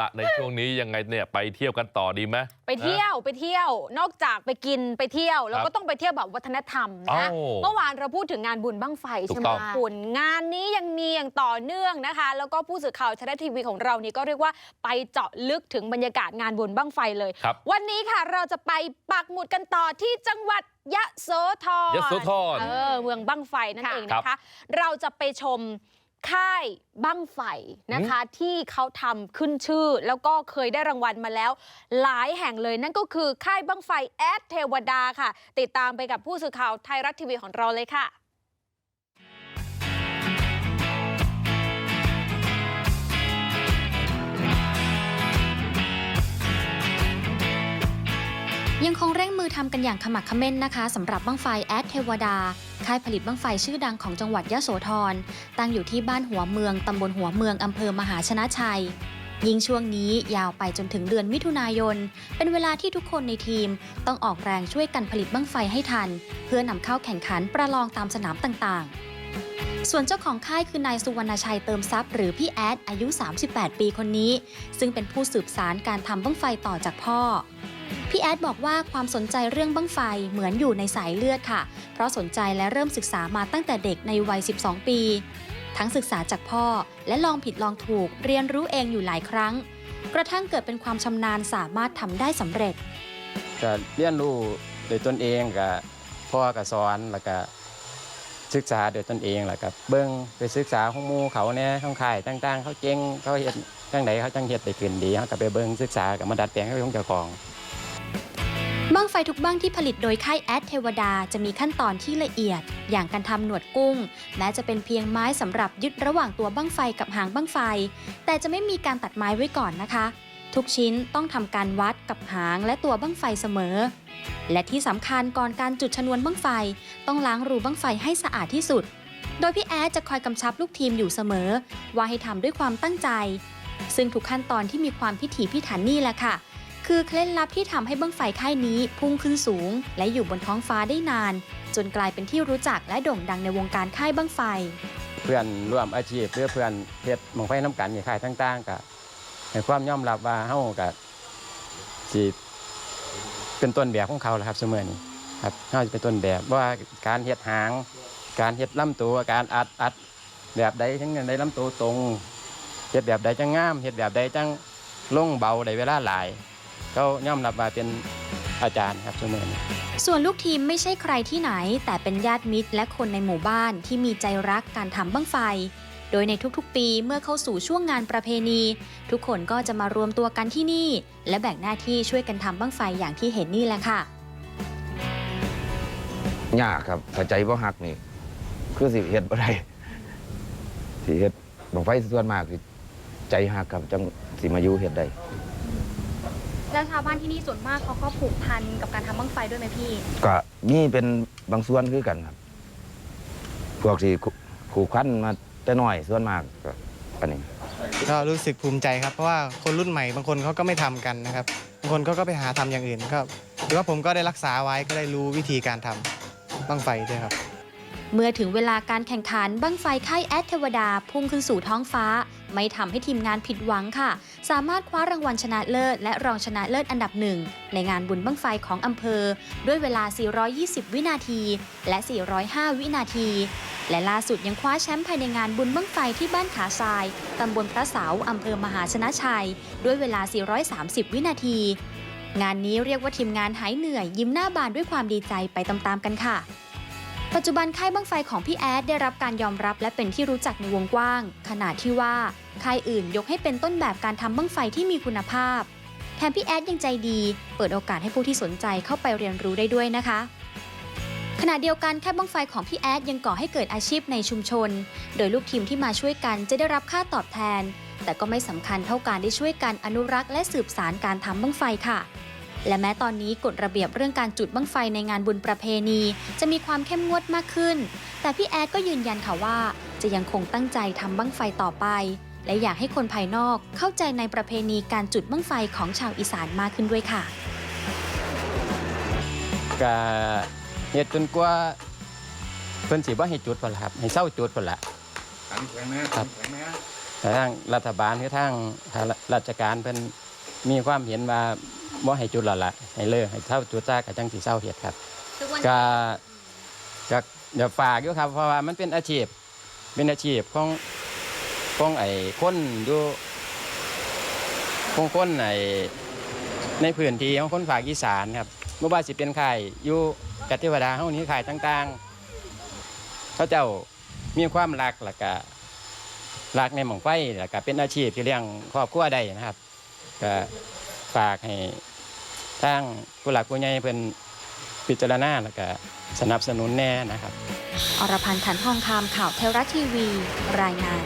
ละในช่วงนี้ยังไงเนี่ยไปเที่ยวกันต่อดีไหมไปเที่ยวไปเที่ยวนอกจากไปกินไปเที่ยวแล้วครัก็บต้องไปเที่ยวแบบวัฒนธรรมนะโอ้เมื่อวานเราพูดถึงงานบุญบั้งไฟถูกใช่ไหมต้องคุณงานนี้ยังมีอย่างต่อเนื่องนะคะ แล้วก็ผู้สื่อข่าวชนะทีวีของเรานี่ก็เรียกว่าไปเจาะลึกถึงบรรยากาศงานบุญบั้งไฟเลยครับวันนี้ค่ะเราจะไปปักหมุดกันต่อที่จังหวัดยะโสธรยโสธรเออเมืองบั้งไฟนั่นค่ะเองนะคะ เราจะไปชม ค่ายบั้งไฟนะคะที่เขาทำขึ้นชื่อ แล้วก็เคยได้รางวัลมาแล้ว หลายแห่งเลยนั่นก็คือค่ายบั้งไฟแอดเทวดาค่ะ ติดตามไปกับผู้สื่อข่าวไทยรัฐทีวีของเราเลยค่ะยังคงเร่งมือทำกันอย่างขมักเขม้นนะคะสำหรับบั้งไฟแอดเทวดา ค่ายผลิตบั้งไฟชื่อดังของจังหวัดยะโสธร ตั้งอยู่ที่บ้านหัวเมือง ตำบลหัวเมือง อำเภอมหาชนะชัย ยิ่งช่วงนี้ยาวไปจนถึงเดือนมิถุนายน เป็นเวลาที่ทุกคนในทีม ต้องออกแรงช่วยกันผลิตบั้งไฟให้ทัน เพื่อนำเข้าแข่งขันประลองตามสนามต่างๆ ส่วนเจ้าของค่ายคือนายสุวรรณชัยเติมทรัพย์หรือพี่แอดอายุ 38 ปีคนนี้ ซึ่งเป็นผู้สืบสารการทำบั้งไฟต่อจากพ่อพี่แอดบอกว่าความสนใจเรื่องบั้งไฟเหมือนอยู่ในสายเลือดค่ะ เพราะสนใจและเริ่มศึกษามาตั้งแต่เด็กในวัย 12 ปี ทั้งศึกษาจากพ่อและลองผิดลองถูกเรียนรู้เองอยู่หลายครั้ง กระทั่งเกิดเป็นความชำนาญสามารถทำได้สำเร็จก็เรียนรู้โดยตนเองกับพ่อก็สอนแล้วก็ ศึกษาโดยตนเองแหล้วก็เบิ่งไปศึกษาของมูเขาเนี่ยของค่ายต่าง ๆ เขาเก่งเขาเฮ็ดจังไดเขาจังเฮ็ดได้ขึ้นดีเขาก็ไปเบิ่งศึกษากับมาดัดแปลงให้ของเจ้าของบั้งไฟทุกบั้งที่ผลิตโดยค่ายแอดเทวดาจะมีขั้นตอนที่ละเอียด อย่างการทำหนวดกุ้ง แม้จะเป็นเพียงไม้สำหรับยึดระหว่างตัวบั้งไฟกับหางบั้งไฟ แต่จะไม่มีการตัดไม้ไว้ก่อนนะคะ ทุกชิ้นต้องทำการวัดกับหางและตัวบั้งไฟเสมอ และที่สำคัญก่อนการจุดชนวนบั้งไฟ ต้องล้างรูบั้งไฟให้สะอาดที่สุด โดยพี่แอดจะคอยกำชับลูกทีมอยู่เสมอ ว่าให้ทำด้วยความตั้งใจ ซึ่งทุกขั้นตอนที่มีความพิถีพิถันนี่แหละค่ะ คือเคล็ดลับที่ทำให้บั้งไฟค่ายนี้พุ่งขึ้นสูง และอยู่บนท้องฟ้าได้นาน จนกลายเป็นที่รู้จักและโด่งดังในวงการค่ายบั้งไฟ เพื่อนร่วมอาชีพหรือเพื่อนเฮ็ดหมองไฟน้ำกันในค่ายต่างๆก็ให้ความยอมรับว่าเฮาก็สิ เป็นต้นแบบของเขาแหละครับเสมอนี้ครับเฮาจะเป็นต้นแบบว่าการเฮ็ดหาง การเฮ็ดลำตัวการอัดอัดแบบใดจังได้ลำตัวตรงเฮ็ดแบบใดจังงามเฮ็ดแบบใดจังลงเบาได้เวลาหลายเขายอมรับว่าเป็นอาจารย์ครับเสมอนี้ส่วนลูกทีมไม่ใช่ใครที่ไหน แต่เป็นญาติมิตรและคนในหมู่บ้านที่มีใจรักการทำบั้งไฟ โดยในทุกๆปีเมื่อเข้าสู่ช่วงงานประเพณี ทุกคนก็จะมารวมตัวกันที่นี่ และแบ่งหน้าที่ช่วยกันทำบั้งไฟอย่างที่เห็นนี่แหละค่ะ ยากครับถ้าใจบ่หักนี่ คือสิเฮ็ดบ่ได้สิเฮ็ดบังไฟส่วนมากสิใจหักครับจังสิมาอยู่เฮ็ดได้แล้วชาวบ้านที่นี่ส่วนมากเขาก็ผูกพันกับการทำบั้งไฟด้วยไหมพี่ ก็มีเป็นบางส่วนคือกันครับ พวกที่ผูกพันมา แต่น้อยส่วนมากก็อันนี้ ก็รู้สึกภูมิใจครับ เพราะว่าคนรุ่นใหม่บางคนเขาก็ไม่ทำกันนะครับ บางคนเขาก็ไปหาทำอย่างอื่นก็ถือว่าผมก็ได้รักษาไว้ก็ได้รู้วิธีการทำบ้างไฟด้วยครับ เมื่อถึงเวลาการแข่งขันบั้งไฟค่ายแอดเทวดาพุ่งขึ้นสู่ท้องฟ้า ไม่ทำให้ทีมงานผิดหวังค่ะ สามารถคว้ารางวัลชนะเลิศ และรองชนะเลิศอันดับหนึ่งในงานบุญบั้งไฟของอำเภอ ด้วยเวลา 420 วินาที และ 405 วินาที และล่าสุดยังคว้าแชมป์ภายในงานบุญบั้งไฟที่บ้านขาทรายตำบลพระเสาอำเภอมหาชนะชัย ด้วยเวลา 430 วินาที งานนี้เรียกว่าทีมงานหายเหนื่อยยิ้มหน้าบานด้วยความดีใจไปตามๆกันค่ะ ปัจจุบันค่ายบั้งไฟของพี่แอดได้รับการยอมรับและเป็นที่รู้จักในวงกว้าง ขนาดที่ว่าค่ายอื่นยกให้เป็นต้นแบบการทำบั้งไฟที่มีคุณภาพ แถมพี่แอดยังใจดี เปิดโอกาสให้ผู้ที่สนใจเข้าไปเรียนรู้ได้ด้วยนะคะขณะเดียวกันค่ายบั้งไฟของพี่แอดยังก่อให้เกิดอาชีพในชุมชน โดยลูกทีมที่มาช่วยกันจะได้รับค่าตอบแทน แต่ก็ไม่สำคัญเท่าการได้ช่วยกันอนุรักษ์และสืบสารการทำบั้งไฟค่ะ และแม้ตอนนี้กฎระเบียบเรื่องการจุดบั้งไฟในงานบุญประเพณี จะมีความเข้มงวดมากขึ้น แต่พี่แอดก็ยืนยันค่ะว่า จะยังคงตั้งใจทำบั้งไฟต่อไป และอยากให้คนภายนอกเข้าใจในประเพณีการจุดบั้งไฟของชาวอีสานมากขึ้นด้วยค่ะก็เฮ็ดจนกว่าเพิ่นสิบ่ให้จุดพุ่นล่ะครับให้เศร้าจุดพุ่นล่ะครับแต่ทางรัฐบาลหรือทางราชการเพิ่นมีความเห็นว่า บ่ให้จุดและละให้เลิกให้เท่าจุดจ้ากับจังสีเศร้าเฮ็ดครับทุกวันก็ก็เดี๋ยวฝากอยู่ครับ เพราะว่ามันเป็นอาชีพ เป็นอาชีพของของไอ้คนอยู่ของคนไอ้ในพื้นที่ของคนภาคอีสานครับบ่ว่าสิเป็นค่ายอยู่กัตเทวดาเฮานี้ค่ายต่างๆ เขาเจ้ามีความรักแล้วก็รักในหม่องไฟแล้วก็เป็นอาชีพที่เลี้ยงครอบครัวได้นะครับก็ฝากให้ ทางผู้หลักผู้ใหญ่เพิ่นพิจารณาแล้วก็สนับสนุนแน่นะครับ อรพันธ์ขันทองคำข่าวเทวรัฐทีวี รายงาน